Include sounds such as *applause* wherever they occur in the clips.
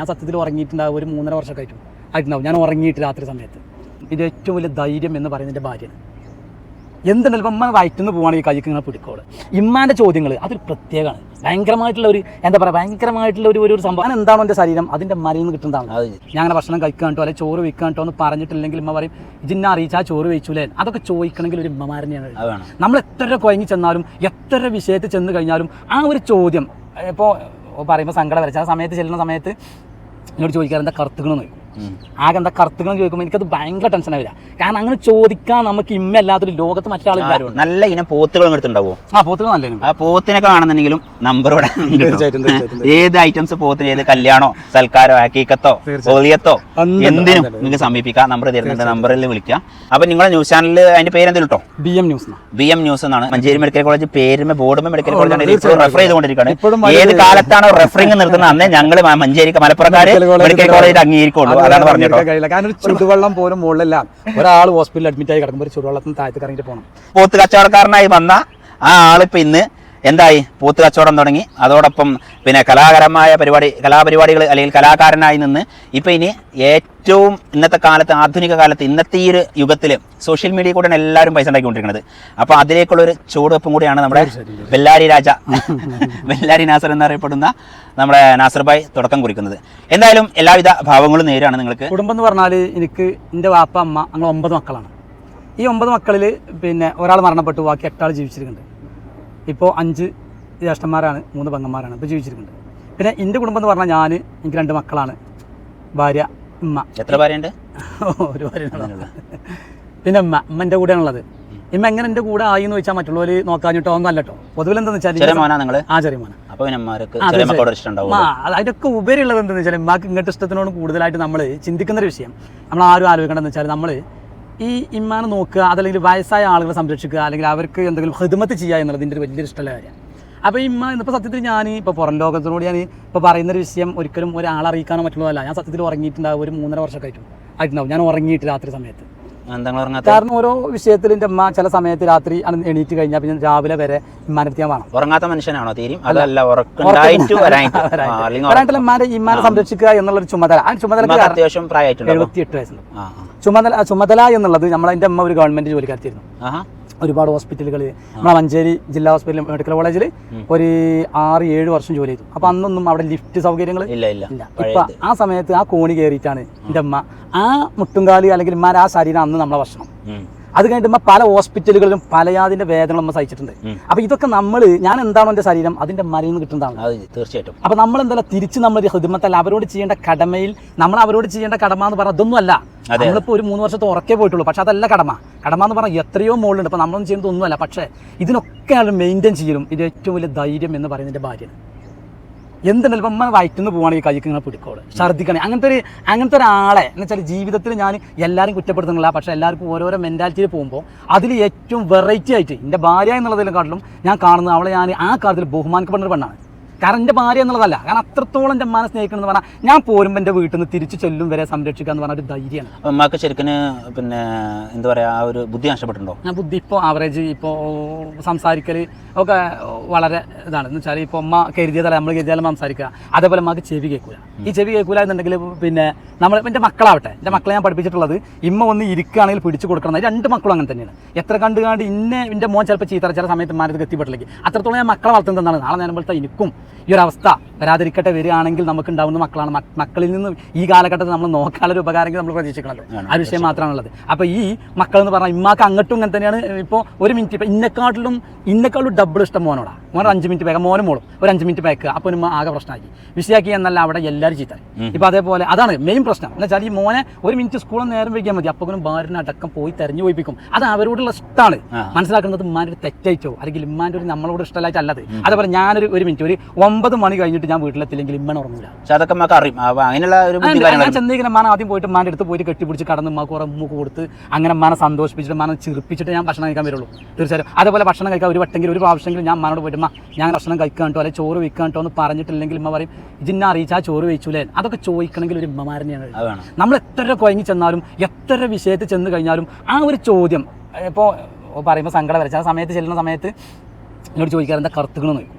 ഞാൻ സത്യത്തിൽ ഉറങ്ങിയിട്ടുണ്ടാവും ഒരു മൂന്നര വർഷമൊക്കെ ആയിട്ടും ആയിട്ടുണ്ടാവും. ഞാൻ ഉറങ്ങിയിട്ട് രാത്രി സമയത്ത്. ഇത് ഏറ്റവും വലിയ ധൈര്യം എന്ന് പറയുന്നത് എന്റെ ഭാര്യയാണ്. എന്തുണ്ടല്ലോ ഇപ്പം ഉമ്മ വയറ്റുനിന്ന് പോവുകയാണെങ്കിൽ കൈക്ക് ഇങ്ങനെ പിടിക്കോൾ. ഇമ്മാന്റെ ചോദ്യങ്ങൾ അതൊരു പ്രത്യേകമാണ്. ഭയങ്കരമായിട്ടുള്ള ഒരു എന്താ പറയുക ഭയങ്കരമായിട്ടുള്ള ഒരു ഒരു സംഭവം. എന്താണോ എന്റെ ശരീരം അതിന്റെ മരയിൽ നിന്ന് കിട്ടുന്നതാണ്. അത് ഞാൻ അങ്ങനെ ഭക്ഷണം കഴിക്കാണ്ടോ അല്ലെങ്കിൽ ചോറ് വെക്കാണ്ടോ എന്ന് പറഞ്ഞിട്ടില്ലെങ്കിൽ ഇമ്മ പറയും ഇതിനെ അറിയിച്ചാൽ ചോറ് വെച്ചൂലേ അതൊക്കെ ചോദിക്കണമെങ്കിൽ ഒരു ഇമ്മമാരനെയാണ് നമ്മൾ എത്ര കുഴങ്ങി ചെന്നാലും എത്ര വിഷയത്തിൽ ചെന്ന് കഴിഞ്ഞാലും ആ ഒരു ചോദ്യം ഇപ്പോൾ പറയുമ്പോൾ സങ്കടം വരച്ച ആ സമയത്ത് ചെല്ലുന്ന സമയത്ത് എന്നോട് ചോദിക്കാറ് എന്താ ഉം. ആകെ എന്താ കറുത്തുകൾ ചോദിക്കുമ്പോൾ എനിക്കത് ഭയങ്കര ടെൻഷൻ ആവില്ല. കാരണം അങ്ങനെ ചോദിക്കാൻ നമുക്ക് ഇമ്മല്ലാത്തൊരു ലോകത്ത് മറ്റാളില്ല നല്ല ഇനം പോത്തുകളും എടുത്തുണ്ടാവോ ആ പോത്തുകൾ നല്ല ആ പോത്തിനെ കാണുന്നുണ്ടെങ്കിലും നമ്പർ ഇവിടെ. ഏത് ഐറ്റംസ് പോത്തിന് ഏത് കല്യാണോ സൽക്കാരോ ഹക്കീക്കത്തോ ഓലിയത്തോ എന്തിനും. നിങ്ങൾക്ക് സമീപിക്കാം. നമ്പർ തരുന്നുണ്ട് നമ്പറിൽ വിളിക്കാം. അപ്പൊ നിങ്ങളെ ന്യൂസ് ചാനലിൽ അതിന്റെ പേര് എന്തെങ്കിലും കേട്ടോ B M news B M news എന്നാണ്. മഞ്ചേരി മെഡിക്കൽ കോളേജ് പേരുമ ബോർഡുമ മെഡിക്കൽ കോളേജ് ആണ്. റെഫർ ചെയ്തുകൊണ്ടിരിക്കുകയാണ്. ഏത് കാലത്താണ് റെഫറിംഗ് നിർത്തുന്നത്? അന്നേ ഞങ്ങൾ മഞ്ചേരി മലപ്പുറക്കാര് മെഡിക്കൽ കോളേജിൽ അംഗീകരിക്കുള്ളൂ. കഴിയില്ല. കാരണം ഒരു ചുടുവെള്ളം പോലും മുകളിലല്ല. ഒരാൾ ഹോസ്പിറ്റലിൽ അഡ്മിറ്റ് ആയി കിടക്കുമ്പോൾ ഒരു ചുടുവെള്ളത്തിന് താഴത്ത് ഇറങ്ങിയിട്ട് പോകണം പോത്ത് കച്ചവടക്കാരനായി വന്ന ആ ആളിപ്പോ ഇന്ന് എന്തായി? പൂത്ത് കച്ചവടം തുടങ്ങി. അതോടൊപ്പം പിന്നെ കലാകരമായ പരിപാടി കലാപരിപാടികൾ അല്ലെങ്കിൽ കലാകാരനായി നിന്ന് ഇപ്പം ഇനി ഏറ്റവും ഇന്നത്തെ കാലത്ത് ആധുനിക കാലത്ത് ഇന്നത്തെ ഈ ഒരു യുഗത്തിൽ സോഷ്യൽ മീഡിയ കൂടെയാണ് എല്ലാവരും പൈസ ഉണ്ടാക്കിക്കൊണ്ടിരിക്കുന്നത്. അപ്പോൾ അതിലേക്കുള്ളൊരു ചുവടുവെപ്പും കൂടിയാണ് നമ്മുടെ ബെല്ലാരി രാജ. ബെല്ലാരി നാസർ എന്നറിയപ്പെടുന്ന നമ്മുടെ നാസർ ഭായ് തുടക്കം കുറിക്കുന്നത്. എന്തായാലും എല്ലാവിധ ഭാവങ്ങളും നേരാണ് നിങ്ങൾക്ക്. കുടുംബം എന്ന് പറഞ്ഞാൽ എനിക്ക് എന്റെ വാപ്പ അമ്മ അങ്ങനെ ഒമ്പത് മക്കളാണ്. ഈ ഒമ്പത് മക്കളിൽ പിന്നെ ഒരാൾ മരണപ്പെട്ടു ബാക്കി എട്ടാൾ ജീവിച്ചിരിക്കുന്നുണ്ട്. ഇപ്പോൾ അഞ്ച് ജ്യേഷ്ഠന്മാരാണ് മൂന്ന് പെങ്ങന്മാരാണ് ഇപ്പോൾ ജീവിച്ചിരിക്കുന്നുണ്ട് പിന്നെ എന്റെ കുടുംബം എന്ന് പറഞ്ഞാൽ ഞാൻ എനിക്ക് രണ്ട് മക്കളാണ് ഭാര്യ ഉമ്മ. എത്ര ഭാര്യയുണ്ട്? *laughs* ഒരു ഭാര്യ പിന്നെ ഉമ്മ ഉമ്മ എന്റെ കൂടെയാണുള്ളത് ഇമ്മ എങ്ങനെ എന്റെ കൂടെ ആയി എന്ന് വെച്ചാൽ മറ്റുള്ളവർ നോക്കാഞ്ഞിട്ടോ ഒന്നല്ല കേട്ടോ പൊതുവിൽ എന്താണെന്ന് ചെറിയ വെച്ചാൽ മോനാ ചെറിയ മോനാ. അമ്മമാർക്ക് ആ, ചെറിയ ആ, അത് അതിനൊക്കെ ഉപരിയുള്ളത് എന്താണെന്ന് വെച്ചാൽ ഉമ്മക്ക് ഇങ്ങോട്ട് ഇഷ്ടത്തിനോട് കൂടുതലായിട്ട് നമ്മൾ ചിന്തിക്കുന്ന ഒരു വിഷയം. നമ്മൾ ആരും ആലോചിക്കേണ്ടതെന്ന് വെച്ചാൽ നമ്മൾ ഈ ഇമ്മാനെ നോക്കുക അതല്ലെങ്കിൽ വയസ്സായ ആളുകളെ സംരക്ഷിക്കുക അല്ലെങ്കിൽ അവർക്ക് എന്തെങ്കിലും ഹൃദമത്ത് ചെയ്യുക എന്നുള്ളതിന്റെ ഒരു വലിയൊരു ഇഷ്ടമുള്ള കാര്യം അപ്പോൾ ഇമ്മ ഇന്നിപ്പോൾ സത്യത്തിൽ ഞാൻ ഇപ്പോൾ പുറം ലോകത്തിനോട് ഞാൻ ഇപ്പോൾ പറയുന്ന ഒരു വിഷയം ഒരിക്കലും ഒരാളറിയിക്കാനോ മറ്റുള്ളതല്ല. ഞാൻ സത്യത്തിൽ ഉറങ്ങിയിട്ടുണ്ടാവും ഒരു മൂന്നര വർഷമൊക്കെ ആയിട്ടും ആയിട്ടുണ്ടാവും. ഞാൻ ഉറങ്ങിയിട്ട് രാത്രി സമയത്ത്. കാരണം ഓരോ വിഷയത്തിൽ എന്റെ അമ്മ ചില സമയത്ത് രാത്രി എണീറ്റ് കഴിഞ്ഞാൽ പിന്നെ രാവിലെ വരെ ഇമ്മാനെ അടുത്ത് ഞാൻ വേണം. ഉറങ്ങാത്ത മനുഷ്യനാണോ തീരും അതല്ല ഇമ്മാനെ *laughs* ഇമ്മാനെ സംരക്ഷിക്കുക എന്നുള്ളൊരു ചുമതല. ആ ചുമതല അത്യാവശ്യം പ്രായമായിട്ടുണ്ടോ വയസ്സുണ്ട്. ചുമതല ചുമതല എന്നുള്ളത് നമ്മളെ എന്റെ അമ്മ ഒരു ഗവൺമെന്റ് ജോലിക്കാരത്തിരുന്നു ആഹാ ഒരുപാട് ഹോസ്പിറ്റലുകളിൽ നമ്മളെ മഞ്ചേരി ജില്ലാ ഹോസ്പിറ്റൽ മെഡിക്കൽ കോളേജിൽ ഒരു ആറ് ഏഴ് വർഷം ജോലി ചെയ്തു. അപ്പൊ അന്നൊന്നും അവിടെ ലിഫ്റ്റ് സൗകര്യങ്ങൾ ഇല്ല ഇല്ല. ഇപ്പൊ ആ സമയത്ത് ആ കോണി കയറിയിട്ടാണ് എന്റെ അമ്മ ആ മുട്ടുംകാലി അല്ലെങ്കിൽ ആ ശരീരം അന്ന് നമ്മളെ ഭക്ഷണം. അത് കഴിഞ്ഞിട്ട് പല ഹോസ്പിറ്റലുകളിലും പലയാതിന്റെ വേദന നമ്മൾ സഹിച്ചിട്ടുണ്ട്. അപ്പൊ അപ്പോൾ ഇതൊക്കെ നമ്മൾ ഞാൻ എന്താണോ എന്റെ ശരീരം അതിന്റെ മരയിൽ നിന്ന് കിട്ടുന്നതാണ്. തീർച്ചയായിട്ടും. അപ്പൊ നമ്മൾ എന്താ തിരിച്ച് നമ്മൾ ഹിദ്മത്തല്ല അവരോട് ചെയ്യേണ്ട കടമയിൽ നമ്മൾ അവരോട് ചെയ്യേണ്ട കടമ എന്ന് പറഞ്ഞാൽ അതൊന്നും അല്ല. അതെ. നമ്മളിപ്പോൾ ഒരു മൂന്ന് വർഷത്തെ ഉറക്കേ പോയിട്ടുള്ളൂ. പക്ഷെ അതല്ല കടമ. കടമ എന്ന് പറഞ്ഞാൽ എത്രയോ മുകളിലുണ്ട്. ഇപ്പൊ നമ്മളൊന്നും ചെയ്യുന്നത് ഒന്നുമല്ല പക്ഷേ ഇതിനൊക്കെ മെയിന്റെയിൻ ചെയ്യലും. ഇത് ഏറ്റവും വലിയ ധൈര്യം എന്ന് പറയുന്നതിന്റെ ഭാര്യയാണ്. എന്തുണ്ടല്ലോ ഇപ്പം ഉമ്മ വയറ്റുനിന്ന് പോവുകയാണെങ്കിൽ കൈക്ക് ഇങ്ങനെ പിടിക്കോൾ. ഛർദ്ദിക്കണേ. അങ്ങനത്തെ ഒരു അങ്ങനത്തെ ഒരാളെ എന്ന് വെച്ചാൽ ജീവിതത്തിൽ ഞാൻ എല്ലാവരും കുറ്റപ്പെടുത്തുന്നില്ല. പക്ഷേ എല്ലാവർക്കും ഓരോരോ മെന്റാലിറ്റിയിൽ പോകുമ്പോൾ അതിൽ ഏറ്റവും വെറൈറ്റി ആയിട്ട് എന്റെ ഭാര്യ എന്നുള്ളതിനെക്കാട്ടിലും ഞാൻ കാണുന്നത് അവളെ ഞാൻ ആ കാര്യത്തിൽ ബഹുമാനിക്കപ്പെടുന്ന ഒരു പെണ്ണാണ്. കാരണം എന്റെ ഭാര്യ എന്നുള്ളതല്ല. കാരണം അത്രത്തോളം എന്റെ അമ്മാനെ സ്നേഹിക്കണം എന്ന് പറഞ്ഞാൽ ഞാൻ പോരുമ്പോൾ എന്റെ വീട്ടിൽ നിന്ന് തിരിച്ചു ചെല്ലും വരെ സംരക്ഷിക്കുക എന്ന് പറഞ്ഞ ഒരു ധൈര്യമാണ്. അമ്മയ്ക്ക് ശരിക്കും പിന്നെ എന്താ പറയുക ആ ഒരു ബുദ്ധി നഷ്ടപ്പെട്ടുണ്ടോ ഞാൻ ബുദ്ധി ഇപ്പോൾ ആവറേജ് ഇപ്പോൾ സംസാരിക്കൽ ഒക്കെ വളരെ ഇതാണ്. എന്ന് വെച്ചാൽ ഇപ്പോൾ അമ്മ കരുതിയതല്ല നമ്മൾ കരുതിയാലും സംസാരിക്കുക. അതേപോലെ അമ്മയ്ക്ക് ചെവി കേൾക്കൂല. ഈ ചെവി കേൾക്കൂല എന്നുണ്ടെങ്കിൽ പിന്നെ നമ്മൾ എന്റെ മക്കളാവട്ടെ എന്റെ മക്കളെ ഞാൻ പഠിപ്പിച്ചിട്ടുള്ളത് ഇമ്മ ഒന്ന് ഇരിക്കുകയാണെങ്കിൽ പിടിച്ചു കൊടുക്കണം. രണ്ട് മക്കളും അങ്ങനെ തന്നെയാണ്. എത്ര കണ്ട് കണ്ട് ഇന്നെ എന്റെ മോൻ ചിലപ്പോൾ ചീത്തറ ചില സമയത്ത് മാറി എത്തിപ്പെട്ടില്ലെങ്കിൽ അത്രത്തോളം ഞാൻ മക്കളെ വളർത്തുന്നതാണ് നാളെ നേരം പോലത്തെ എനിക്കും ഈ ഒരു അവസ്ഥ വരാതിരിക്കട്ടെ വരികയാണെങ്കിൽ നമുക്ക് ഉണ്ടാവുന്ന മക്കളാണ്. മക്ക- മക്കളിൽ നിന്നും ഈ കാലഘട്ടത്തിൽ നമ്മൾ നോക്കാനൊരു ഉപകാരമെങ്കിൽ നമ്മൾ പ്രതീക്ഷിക്കണമല്ലോ ആ ഒരു വിഷയം മാത്രമാണുള്ളത്. അപ്പോൾ ഈ മക്കൾ എന്ന് പറഞ്ഞാൽ ഇമ്മാക്ക് അങ്ങോട്ടും ഇങ്ങനെ തന്നെയാണ് ഇപ്പോൾ ഒരു മിനിറ്റ് ഇപ്പോൾ ഇന്നെക്കാട്ടിലും ഇന്നെക്കാളും ഡബിൾ ഇഷ്ടം മോനോടാ. മോൻ ഒരു അഞ്ച് മിനിറ്റ് പേക്കാം മോനും മോളും ഒരു അഞ്ച് മിനിറ്റ് പേക്കുക അപ്പോൾ ഉമ്മ ആകെ പ്രശ്നമാക്കി വിഷയാക്കി എന്നല്ല അവിടെ എല്ലാവരും ചീത്ത. ഇപ്പോൾ അതേപോലെ അതാണ് മെയിൻ പ്രശ്നം. എന്ന് വെച്ചാൽ ഈ മോനെ ഒരു മിനിറ്റ് സ്കൂളിൽ നേരം വയ്ക്കാൻ മതി. അപ്പോൾ ഭാര്യനെ അടക്കം പോയി തെരഞ്ഞു പോയിപ്പിക്കും. അത് അവരോടുള്ള ഇഷ്ടമാണ്. മനസ്സിലാക്കുന്നത് ഉമ്മാന്റെ ഒരു തെറ്റായിട്ടോ അല്ലെങ്കിൽ ഉമ്മാന്റെ ഒരു നമ്മളോട് ഇഷ്ടമായിട്ടല്ലത് അതേപോലെ ഞാനൊരു ഒരു മിനിറ്റ് ഒരു ഒമ്പത് മണി കഴിഞ്ഞിട്ട് ഞാൻ വീട്ടിലെത്തില്ലെങ്കിൽ ഇമ്മൻ ഉറങ്ങില്ല പക്ഷെ അതൊക്കെ നമുക്ക് അറിയും. അപ്പൊ അങ്ങനെയുള്ള ഒരു ബുദ്ധി ഞാൻ മാന ആദ്യം പോയിട്ട് മാന്റെ അടുത്ത് പോയിട്ട് കെട്ടിപ്പിടിച്ച് കടന്ന് ഉമ്മക്ക് കുറെ ഉമ്മക്ക് കൊടുത്ത് അങ്ങനെ മാന സന്തോഷിപ്പിച്ചിട്ട് മാന ചിരിപ്പിച്ചിട്ട് ഞാൻ ഭക്ഷണം കഴിക്കാൻ വരുള്ളൂ. തീർച്ചയായും അതേപോലെ ഭക്ഷണം കഴിക്കാൻ ഒരു വട്ടെങ്കിലും ഒരു പ്രാവശ്യമെങ്കിലും ഞാൻ മാനോട് പോയിട്ട് "ഉമ്മ, ഞാൻ ഭക്ഷണം കഴിക്കാൻ കേട്ടോ അല്ലെങ്കിൽ ചോറ് വയ്ക്കാൻ കേട്ടോ എന്ന് പറഞ്ഞിട്ടില്ലെങ്കിൽ ഇമ്മ പറയും ഇതിനെ അറിയിച്ചാൽ ചോറ് വെച്ചൂലേ? അതൊക്കെ ചോദിക്കണമെങ്കിൽ ഒരു ഉമ്മമാരനെയാണ് നമ്മൾ എത്ര കുഴങ്ങി ചെന്നാലും എത്ര വിഷയത്തിൽ ചെന്ന് കഴിഞ്ഞാലും ആ ഒരു ചോദ്യം ഇപ്പോൾ പറയുമ്പോൾ സങ്കടം വരച്ച ആ സമയത്ത് ചെല്ലുന്ന സമയത്ത് എന്നോട് ചോദിക്കാറ് എന്താ കറുത്തുകളെന്ന് ചോദിക്കും.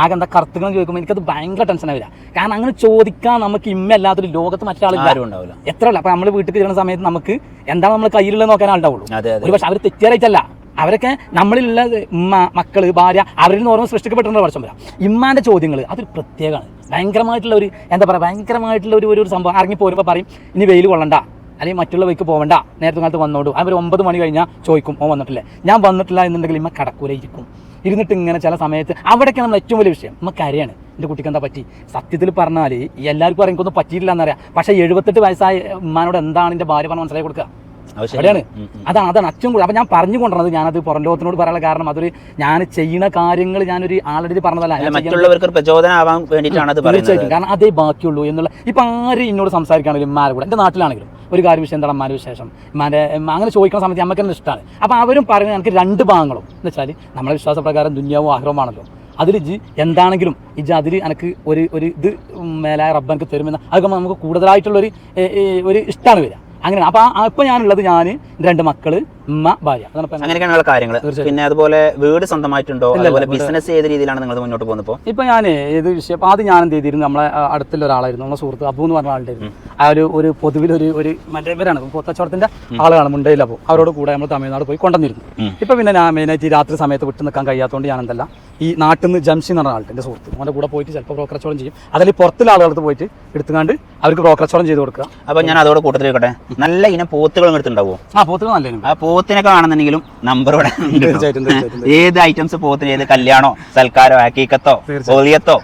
ആകെ എന്താ കറുത്തുകളെന്ന് ചോദിക്കുമ്പോൾ എനിക്കത് ഭയങ്കര ടെൻഷൻ വരിക കാരണം അങ്ങനെ ചോദിക്കാൻ നമുക്ക് ഇമ്മല്ലാത്തൊരു ലോകത്ത് മറ്റാളില്ല ആരും ഉണ്ടാവില്ല എത്ര ഉള്ള അപ്പൊ നമ്മൾ വീട്ടിൽ കയറുന്ന സമയത്ത് നമുക്ക് എന്താണ് നമ്മൾ കയ്യിലുള്ളത് നോക്കാൻ ആളുണ്ടാവുള്ളൂ. ഒരു പക്ഷെ അവർ തെറ്റിയാറായിട്ടല്ല അവരൊക്കെ നമ്മളിലുള്ള ഉമ്മ മക്കൾ ഭാര്യ അവരിൽ നിന്ന് ഓർമ്മ സൃഷ്ടിക്കപ്പെട്ടിട്ടുള്ള വർഷം വരാം. ഇമ്മാന്റെ ചോദ്യങ്ങൾ അതൊരു പ്രത്യേകമാണ്. ഭയങ്കരമായിട്ടുള്ള ഒരു എന്താ പറയുക ഭയങ്കരമായിട്ടുള്ള ഒരു ഒരു സംഭവം. ഇറങ്ങി പോരുമ്പോൾ പറയും ഇനി വെയിൽ കൊള്ളണ്ട. അല്ലെങ്കിൽ മറ്റുള്ള വഴിക്ക് പോകണ്ട നേരത്തെ കാലത്ത് വന്നോണ്ടു അവർ ഒമ്പത് മണി കഴിഞ്ഞാൽ ചോദിക്കും ഓ വന്നിട്ടില്ലേ? ഞാൻ വന്നിട്ടില്ല എന്നുണ്ടെങ്കിൽ ഇമ്മ കടക്കൂല ഇരിക്കും. ഇരുന്നിട്ട് ഇങ്ങനെ ചില സമയത്ത് അവിടെയൊക്കെ നമ്മൾ ഏറ്റവും വലിയ വിഷയം. നമുക്ക് അറിയാണ് എന്റെ കുട്ടിക്ക് എന്താ പറ്റി? സത്യത്തിൽ പറഞ്ഞാൽ എല്ലാവർക്കും അറിയാം എനിക്കൊന്നും പറ്റിയിട്ടില്ല എന്നറിയാം പക്ഷേ എഴുപത്തെട്ട് വയസ്സായ ഉമ്മാനോട് എന്താണ് എന്റെ ഭാര്യ പറഞ്ഞ് മനസ്സിലാക്കി കൊടുക്കുക? അവിടെയാണ്. അതാണ് അതാണ് അച്ഛൻ കൂടി. അപ്പം ഞാൻ പറഞ്ഞു കൊണ്ടുവന്നത് ഞാനത് പുറം ലോകത്തിനോട് പറയാനുള്ള കാരണം അതൊരു ഞാൻ ചെയ്യുന്ന കാര്യങ്ങൾ ഞാനൊരു ആളുടെ പറഞ്ഞതല്ല. മറ്റുള്ളവർക്ക് പ്രചോദനമാവാൻ വേണ്ടിയിട്ടാണ് തീർച്ചയായിട്ടും. കാരണം അതേ ബാക്കിയുള്ളൂ എന്നുള്ള ഇപ്പം ആരും എന്നോട് സംസാരിക്കുകയാണെങ്കിലും ഇമ്മാരെ കൂടെ എന്റെ നാട്ടിലാണെങ്കിലും ഒരു കാര്യം വിഷയം എന്താണ് അമ്മാരെ വിശേഷം? ഉമ്മാന്റെ ഉമ്മ അങ്ങനെ ചോദിക്കുന്ന സമയത്ത് നമുക്ക് തന്നെ ഇഷ്ടമാണ് അപ്പോൾ അവരും പറയുന്നത് എനിക്ക് രണ്ട് ഭാഗങ്ങളും. എന്ന് വെച്ചാൽ നമ്മളെ വിശ്വാസപ്രകാരം ദുന്യാവും ആഗ്രഹമാണല്ലോ അതിൽ ജി എന്താണെങ്കിലും ഇജ് അതിൽ എനിക്ക് ഒരു ഒരു ഇത് മേലായ റബ്ബ് എനിക്ക് തരുമെന്ന് അതൊക്കെ നമുക്ക് കൂടുതലായിട്ടുള്ളൊരു ഒരു ഇഷ്ടമാണ് വരിക. അങ്ങനെ അപ്പൊ ഇപ്പൊ ഞാനുള്ളത് ഞാൻ രണ്ട് മക്കൾ ഉമ്മ ഭാര്യ. അങ്ങനെയൊക്കെയാണുള്ള അങ്ങനെയൊക്കെയാണ് കാര്യങ്ങൾ പിന്നെ അതുപോലെ വീട് സ്വന്തമായിട്ടുണ്ടോ? അതുപോലെ ബിസിനസ് ഏത് രീതിയിലാണ് നിങ്ങൾ മുന്നോട്ട് പോകുന്നത് ഇപ്പൊ? ഞാൻ ഏത് വിഷയം ആദ്യം ഞാൻ എന്ത് ചെയ്തിരുന്നു? നമ്മളെ അടുത്തുള്ള ഒരാളായിരുന്നു. നമ്മളെ സുഹൃത്ത് അബു എന്ന് പറഞ്ഞ ആളുണ്ടായിരുന്നു. ആ ഒരു ഒരു പൊതുവിൽ ഒരു ഒരു മറ്റേ ഇവരാണ്. പൊത്തച്ചോടത്തിന്റെ ആളുകളാണ് മുണ്ടയിൽ അപ്പോൾ അവരോട് കൂടെ നമ്മൾ തമിഴ്നാട് പോയി കൊണ്ടുവന്നിരുന്നു. ഇപ്പൊ പിന്നെ ഞാൻ മെയിനായിട്ട് ഈ രാത്രി സമയത്ത് വിട്ടു നിൽക്കാൻ കഴിയാത്തതുകൊണ്ട് ഞാൻ എന്തല്ല ഈ നാട്ടിൽ നിന്ന് ജംഷി എന്ന് പറഞ്ഞ ആളുടെ എന്റെ സുഹൃത്ത്. അവന്റെ കൂടെ പോയിട്ട് ചിലപ്പോൾ ബ്രോക്കറച്ചോളം ചെയ്യും. അതിൽ പുറത്തുള്ള ആളുകൾക്ക് പോയിട്ട് എടുത്തുകൊണ്ട് അവർക്ക് ബ്രോക്കറച്ചോളം ചെയ്ത് കൊടുക്കുക. അപ്പോൾ ഞാൻ അതോടെ കൂട്ടത്തിൽ വെക്കട്ടെ നല്ല ഇനം പോത്തുകളും എടുത്തുണ്ടാവുമോ ആ പോത്തുകൾ നല്ല ആ പോത്തിനെ കാണുന്നുണ്ടെങ്കിലും നമ്പർ ഇവിടെ ഏത് ഐറ്റംസ് പോത്തിന് ഏത് കല്യാണോ സൽക്കാരോ ഹക്കീക്കത്തോ ഓലിയത്തോ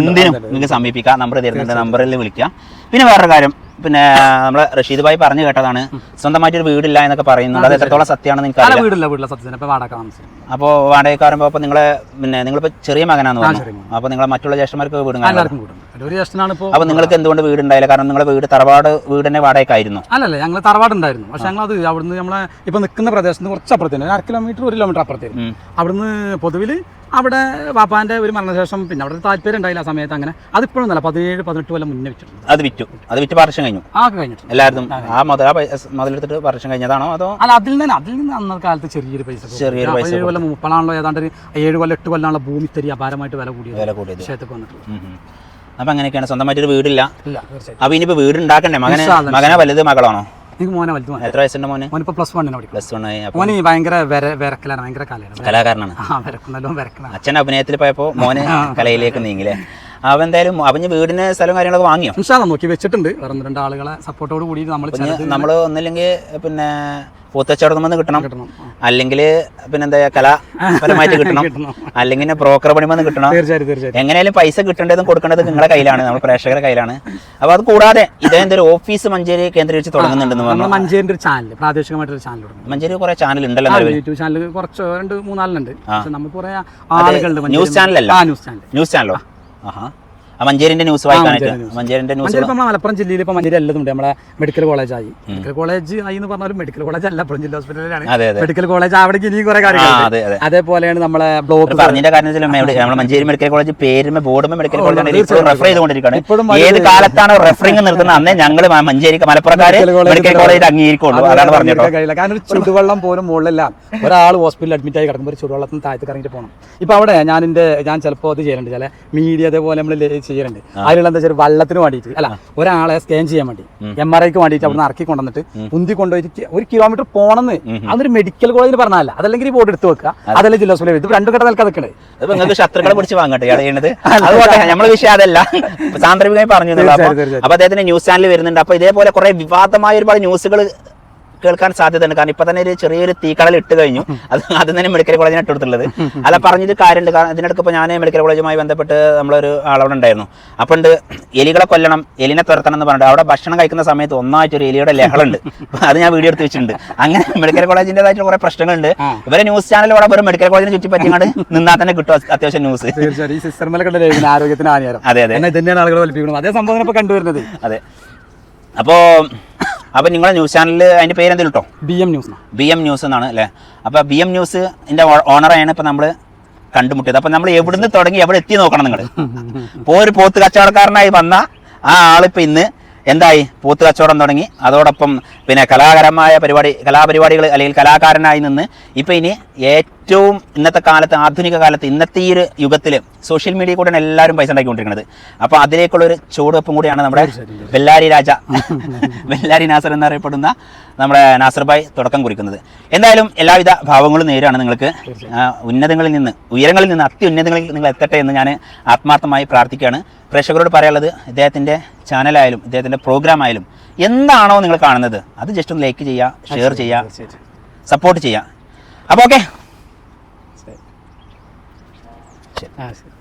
എന്തിനും. നിങ്ങൾക്ക് സമീപിക്കാം. നമ്പർ തരുന്നുണ്ട് നമ്പറിൽ വിളിക്കാം. പിന്നെ വേറൊരു കാര്യം. പിന്നെ നമ്മളെ റഷീദ് ഭായി പറഞ്ഞു കേട്ടതാണ്. സ്വന്തമായിട്ട് ഒരു വീടില്ല എന്നൊക്കെ പറയുന്നുണ്ട് അത് എത്രത്തോളം സത്യമാണെന്ന് നിങ്ങൾക്ക് എനിക്കറിയില്ല. വീടില്ല വീടില്ല. സത്യത്തിന് വാടക താമസിക്കും അപ്പോൾ വാടകക്കാരുമ്പോൾ അപ്പോൾ നിങ്ങളെ പിന്നെ നിങ്ങളിപ്പോൾ ചെറിയ മകനാന്ന് പറഞ്ഞു. അപ്പൊ. അപ്പോൾ നിങ്ങളെ മറ്റുള്ള ജ്യേഷ്ഠന്മാർക്ക് വീടും അപ്പൊ എല്ലാവർക്കും കൂടും ഒരു ജ്യേഷ്ഠനാണ് ഇപ്പോൾ അപ്പോൾ നിങ്ങൾക്ക് എന്തുകൊണ്ട് വീടുണ്ടായില്ല കാരണം നിങ്ങളെ വീട് തറവാട് വീട് തന്നെ വാടകയ്ക്കായിരുന്നു. അല്ലല്ല ഞങ്ങൾ തറവാടുണ്ടായിരുന്നു പക്ഷെ ഞങ്ങൾ അത് അവിടുന്ന് നമ്മളെ ഇപ്പൊ നിൽക്കുന്ന പ്രദേശത്ത് കുറച്ച് അപ്പുറത്തേന് അര കിലോമീറ്റർ ഒരു കിലോമീറ്റർ അപ്പുറത്തേന്. അവിടുന്ന് പൊതുവിൽ അവിടെ പാപ്പാന്റെ ഒരു മരണശേഷം പിന്നെ അവിടെ താല്പര്യം ഉണ്ടായില്ല ആ സമയത്ത് അങ്ങനെ. അതിപ്പോഴും നല്ല പതിനേഴ് പതിനെട്ട് കൊല്ലം മുന്നേ വെച്ചിട്ടുണ്ട്. അത് വിറ്റു. അത് വിറ്റ് വർഷം കഴിഞ്ഞു. ആ കഴിഞ്ഞു എല്ലാവരും ആ മുതൽ മുതലെടുത്തിട്ട് വർഷം കഴിഞ്ഞതാണോ അതോ? അല്ല അതിൽ നിന്ന് അതിൽ നിന്ന് അന്നത്തെ കാലത്ത് ചെറിയൊരു പൈസ. ചെറിയൊരു പൈസ ഏഴ് കൊല്ലം മുപ്പതാണല്ലോ ഏതാണ്ട് ഒരു ഏഴ് കൊല്ലം എട്ട് കൊല്ലാണല്ലോ ഭൂമി തരി അപാരമായിട്ട് വില കൂടിയത് വില കൂടിയത്. ക്ഷേത്രത്തിൽ വന്നിട്ടുള്ളത്. അപ്പൊ അങ്ങനെയൊക്കെയാണ് സ്വന്തമായിട്ടൊരു വീടില്ല. ഇല്ല അപ്പോൾ അപ്പൊ ഇനിയിപ്പോ വീട് ഉണ്ടാക്കണ്ടേ? മകനെ മകനെ വലുത് മകളാണോ? എനിക്ക് മോനെ വലുത് മോനെ. എത്ര വയസ്സുണ്ട് മോന്? മോനിപ്പോ പ്ലസ് വണ്ണിനെ പഠിക്കും പ്ലസ് വൺ ആയി. അപ്പൊ മോന് ഭയങ്കര വിര വിരക്കലാണ് ഭയങ്കര കലയാണ്. കലാകാരനാണ്. ആ വിരക്കുന്നല്ലോ വിരക്കണം. അച്ഛൻ അഭിനയത്തിൽ പോയപ്പോ മോനെ കലയിലേക്ക് നീങ്ങില്ലേ? അവൻ എന്തായാലും അവന് വീടിന് സ്ഥലം കാര്യങ്ങളൊക്കെ വാങ്ങിയോ? ഇൻഷാല്ല നോക്കി വെച്ചിട്ടുണ്ട്. വേറെ രണ്ട് ആളുകളെ സപ്പോർട്ടോട് കൂടി നമ്മൾ നമ്മൾ ഒന്നില്ലെങ്കിൽ പിന്നെ പൂത്തച്ചവടം വന്ന് *laughs* കിട്ടണം. അല്ലെങ്കിൽ പിന്നെന്താ കലാപരമായിട്ട് കിട്ടണം. അല്ലെങ്കിൽ ബ്രോക്കർ പണി വന്ന് കിട്ടണം. എങ്ങനെയാലും പൈസ കിട്ടേണ്ടതും കൊടുക്കേണ്ടതും നിങ്ങളുടെ കയ്യിലാണ്. നമ്മൾ പ്രേക്ഷകരുടെ കയ്യിലാണ്. അപ്പൊ അത് കൂടാതെ ഇതേ ഓഫീസ് മഞ്ചേരി കേന്ദ്രീകരിച്ച് തുടങ്ങുന്നുണ്ടെന്ന് പറഞ്ഞു? മഞ്ചേരിന്റെ ഒരു ചാനൽ പ്രാദേശികമായിട്ടൊരു ചാനൽ തുടങ്ങി മഞ്ചേരി കുറെ ചാനൽ ഉണ്ടല്ലോ യൂട്യൂബ് ചാനൽ കുറച്ച് രണ്ട് മൂന്നാലുണ്ട് നമുക്ക് കുറെ ആളുകളുണ്ട് ന്യൂസ് ചാനലല്ല? ന്യൂസ് ചാനൽ ന്യൂസ് ചാനലോ ആഹാ ആ മഞ്ചേരിന്റെ ന്യൂസ്. മഞ്ചേരിന്റെ ന്യൂസ് മഞ്ചേരി നമ്മളെ മലപ്പുറം ജില്ലയിൽ ഇപ്പൊ മഞ്ചേരി എല്ലതും ഉണ്ട് നമ്മളെ മെഡിക്കൽ കോളേജ് ആയി. മെഡിക്കൽ കോളേജ് ആയി എന്ന് പറഞ്ഞാലും മെഡിക്കൽ കോളേജ് അല്ല. അപ്പുറം ജില്ലാ ഹോസ്പിറ്റലിലാണ് മെഡിക്കൽ കോളേജ് അവിടെ ഇനിയും കുറെ കാര്യങ്ങൾ അതേപോലെയാണ് നമ്മളെ ബ്ലോക്ക് പറഞ്ഞതിന്റെ നമ്മുടെ മഞ്ചേരി മെഡിക്കൽ കോളേജ് പേരുമ ബോർഡും മെഡിക്കൽ കോളേജ് റെഫർ ചെയ്തുകൊണ്ടിരിക്കുകയാണ്. ഏത് കാലത്താണ് റെഫറിങ് നിർത്തുന്നത്? അന്നേ ഞങ്ങൾ മഞ്ചേരി മലപ്പുറക്കാര് മെഡിക്കൽ കോളേജ് അംഗീകരിക്കുള്ളൂ. അതാണ് പറഞ്ഞിട്ടോ കാരണം ചുടുവെള്ളം പോലും മുകളിലല്ല. ഒരാൾ ഹോസ്പിറ്റലിൽ അഡ്മിറ്റ് ആയി കിടക്കുമ്പോൾ ഒരു ചുടുവെള്ളത്തിന് താഴത്ത് കറങ്ങിട്ട് പോകണം ഇപ്പൊ അവിടെ ഞാൻ എന്റെ ഞാൻ ചിലപ്പോൾ അത് ചെയ്യലുണ്ട്. ചില മീഡിയ അതേപോലെ നമ്മൾ ചെയ്യലുണ്ട്. അതിലുള്ള എന്താ വെച്ചാൽ വെള്ളത്തിന് വേണ്ടിയിട്ട് അല്ല ഒരാളെ സ്കാൻ ചെയ്യാൻ വേണ്ടി. എം ആർ ഐക്ക് വേണ്ടിയിട്ട് അവിടെ ഇറക്കി കൊണ്ടുവന്നിട്ട് ഉന്തി കൊണ്ടുപോയിട്ട് ഒരു കിലോമീറ്റർ പോണെന്ന്. അതൊരു മെഡിക്കൽ കോളേജിൽ പറഞ്ഞല്ല അതല്ലെങ്കിൽ ഈ ബോർഡ് എടുത്ത് വെക്കുക. അതല്ലെങ്കിൽ ജില്ലാ സ്കൂളിൽ ഇത് രണ്ടും കട നിൽക്കാൻ നിൽക്കണേ. അപ്പൊ നിങ്ങൾക്ക് ശത്രുക്കളെ പിടിച്ച് വാങ്ങട്ടെ. ചെയ്യണത്. *laughs* അതുപോലെ നമ്മളെ വിഷയം അതല്ല. *laughs* സാന്ദർഭികമായി പറഞ്ഞു. അപ്പൊ- അദ്ദേഹത്തിന്റെ ന്യൂസ് ചാനൽ വരുന്നുണ്ട്. അപ്പൊ ഇതേപോലെ കുറെ വിവാദമായ ഒരുപാട് ന്യൂസുകൾ കേൾക്കാൻ സാധ്യതയുണ്ട്. കാരണം ഇപ്പൊ തന്നെ ഒരു ചെറിയൊരു തീക്കടൽ ഇട്ട് കഴിഞ്ഞു. അത് അത് തന്നെ മെഡിക്കൽ കോളേജിന് ഇട്ടെടുത്തുള്ളത് അല്ല പറഞ്ഞൊരു കാര്യമുണ്ട്. കാരണം ഇതിനിടയ്ക്ക് ഇപ്പോൾ ഞാൻ മെഡിക്കൽ കോളേജുമായി ബന്ധപ്പെട്ട് നമ്മളൊരു ആളവിടെ ഉണ്ടായിരുന്നു. അപ്പം ഉണ്ട് എലികളെ കൊല്ലണം എലിനെ തുരത്തണം എന്ന് പറഞ്ഞിട്ട് അവിടെ ഭക്ഷണം കഴിക്കുന്ന സമയത്ത് ഒന്നായിട്ട് ഒരു എലിയുടെ ലഹളുണ്ട് അത് ഞാൻ വീഡിയോ എടുത്ത് വെച്ചിട്ടുണ്ട്. അങ്ങനെ മെഡിക്കൽ കോളേജിന്റെതായിട്ട് കുറെ പ്രശ്നങ്ങളുണ്ട്. ഇവരെ ന്യൂസ് ചാനൽ ഇവിടെ വെറും മെഡിക്കൽ കോളേജിനെ ചുറ്റി പറ്റിയാണ് നിന്നാൽ തന്നെ കിട്ടും അത്യാവശ്യം ന്യൂസ്. തീർച്ചയായും ആരോഗ്യത്തിന് ഹാനികരം. അതെ അതെ. ആളുകൾ വലിപ്പിക്കണം അതേ സംഭവം ഇപ്പൊ കണ്ടുവരുന്നത്. അതെ. അപ്പോൾ അപ്പോൾ നിങ്ങളെ ന്യൂസ് ചാനലിൽ അതിന്റെ പേര് എന്തെങ്കിലും കേട്ടോ B M news B M news എന്നാണ് അല്ലേ? അപ്പോൾ ബി എം ന്യൂസ് എന്റെ ഓണറാണ് ഇപ്പോൾ നമ്മൾ കണ്ടുമുട്ടിയത്. അപ്പോൾ നമ്മൾ എവിടുന്ന് തുടങ്ങി എവിടെ എത്തി നോക്കണം നിങ്ങൾ ഇപ്പോൾ *laughs* ഒരു പോത്ത് കച്ചവടക്കാരനായി വന്ന ആ ആളിപ്പോൾ ഇന്ന് എന്തായി? പൂത്ത് കച്ചവടം തുടങ്ങി. അതോടൊപ്പം പിന്നെ കലാകരമായ പരിപാടി കലാപരിപാടികൾ അല്ലെങ്കിൽ കലാകാരനായി നിന്ന് ഇപ്പം ഇനി ഏറ്റവും ഇന്നത്തെ കാലത്ത് ആധുനിക കാലത്ത് ഇന്നത്തെ ഈ ഒരു യുഗത്തിൽ സോഷ്യൽ മീഡിയ കൂടെയാണ് എല്ലാവരും പൈസ ഉണ്ടാക്കിക്കൊണ്ടിരിക്കുന്നത്. അപ്പോൾ അതിലേക്കുള്ള ഒരു ചുവടുവെപ്പും കൂടിയാണ് നമ്മുടെ ബെല്ലാരി രാജ. *laughs* ബെല്ലാരി നാസർ എന്നറിയപ്പെടുന്ന നമ്മുടെ നാസർ ഭായ് തുടക്കം കുറിക്കുന്നത്. എന്തായാലും എല്ലാവിധ ഭാവങ്ങളും നേരാണ് നിങ്ങൾക്ക്. ഉന്നതങ്ങളിൽ നിന്ന് ഉയരങ്ങളിൽ നിന്ന് അത്യുന്നതങ്ങളിൽ നിങ്ങൾ എത്തട്ടെ എന്ന് ഞാൻ ആത്മാർത്ഥമായി പ്രാർത്ഥിക്കുകയാണ്. പ്രേക്ഷകരോട് പറയാനുള്ളത് ഇദ്ദേഹത്തിന്റെ ചാനലായാലും ഇദ്ദേഹത്തിന്റെ പ്രോഗ്രാം ആയാലും എന്താണോ നിങ്ങൾ കാണുന്നത് അത് ജസ്റ്റ് ഒന്ന് ലൈക്ക് ചെയ്യുക ഷെയർ ചെയ്യുക സപ്പോർട്ട് ചെയ്യുക. അപ്പോൾ ഓക്കെ ആ ശരി